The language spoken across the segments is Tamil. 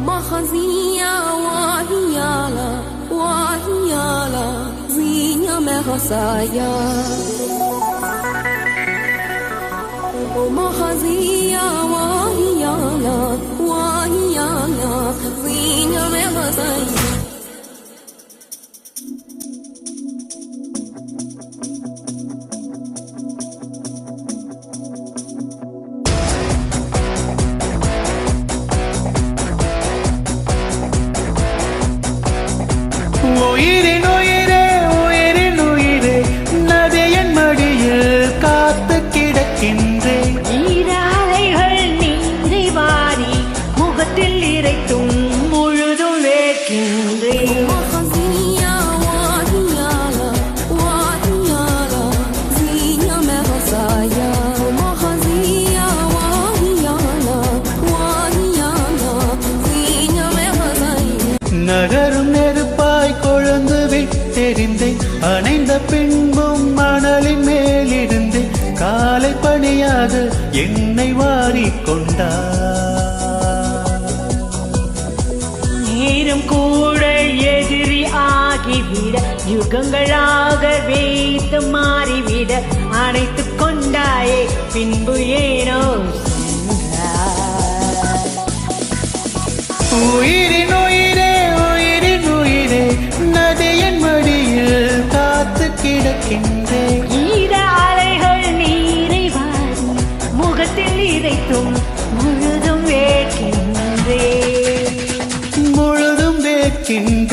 ومخزية وهيالا وهيالا زينة مخصايا ومخزية وهيالا وهيالا زينة مخصايا நகரும் நெருப்பாய் கொழுந்து விட்டெறிந்தேன். அணைந்த பின்பும் மணலின் மேலிருந்து காலை பணியாக என்னை வாரிக்கொண்டார் நேரம் கூட எதிரி ஆகிவிட யுகங்களாக வைத்து மாறிவிட அணைத்துக் கொண்டாயே பின்பு ஏனோ. உயிரின் இறைத்தும் முழுதும் வேட்கின்றே. முழுதும் வேட்கின்ற.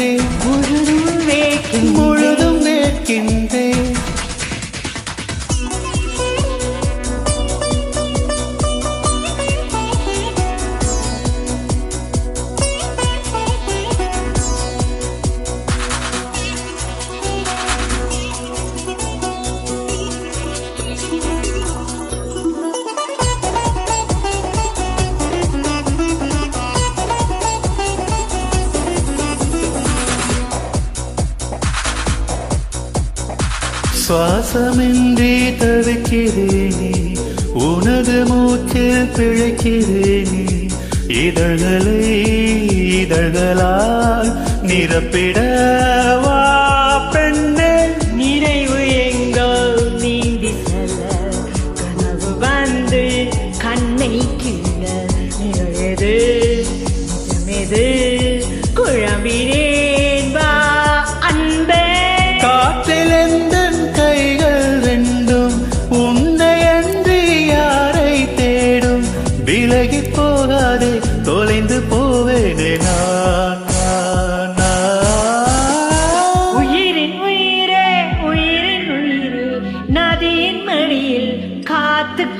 சுவாசமின்றி தவிக்கிறேனே உனது மூச்சில் பிழைக்கிறேனே. இதழ்களை இதழ்களால் நிரப்பிட வா பெண்ணே. நினைவு எங்கோ நீந்தி செல்ல கனவு வந்து கண்ணை கீழ நிழது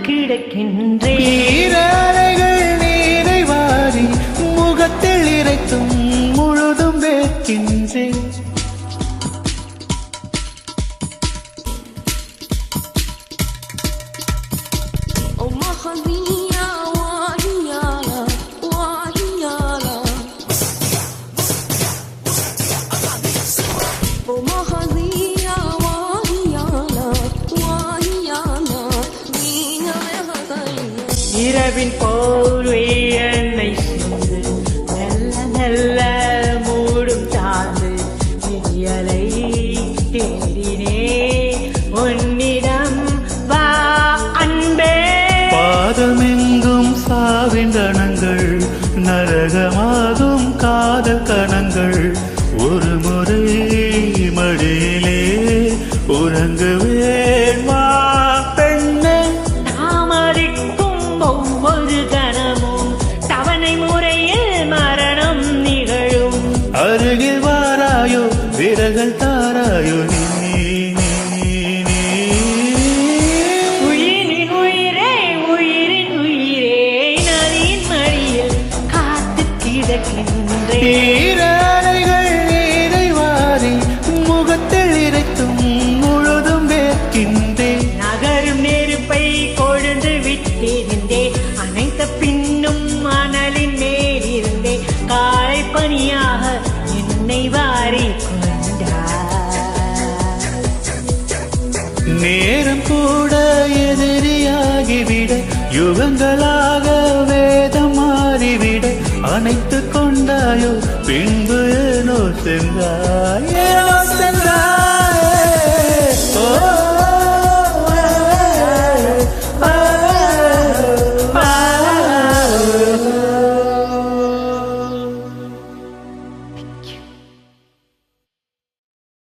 கிடக்கின்றேன். இரவின் போர்வை என்னை சூழ்ந்து மெல்ல மெல்ல மூடும் சார்ந்து விடியலை தேடினே உன்னிடம் வா அன்பே. பாதமெங்கும் சாவின் கணங்கள் நரகமாகும் காதல் கணங்கள் கிடக்கின்றேன் ஈராடைகள் நீரை வாரி முகத்தில் இறைத்தும் முழுதும் வேர்க்கின்றேன். நகரும் நெருப்பை கொழுந்து விட்டிருந்தே அனைத்த பின்னும் மணலின் மேலிருந்தே காலை பனியாக என்னை வாரி நேரம் கூட எதிரியாகிவிட யுகங்களாக வேதம் அணைத்து கொண்டாயோ பின்பு ஏனோ சென்றாயோ சென்றாய்.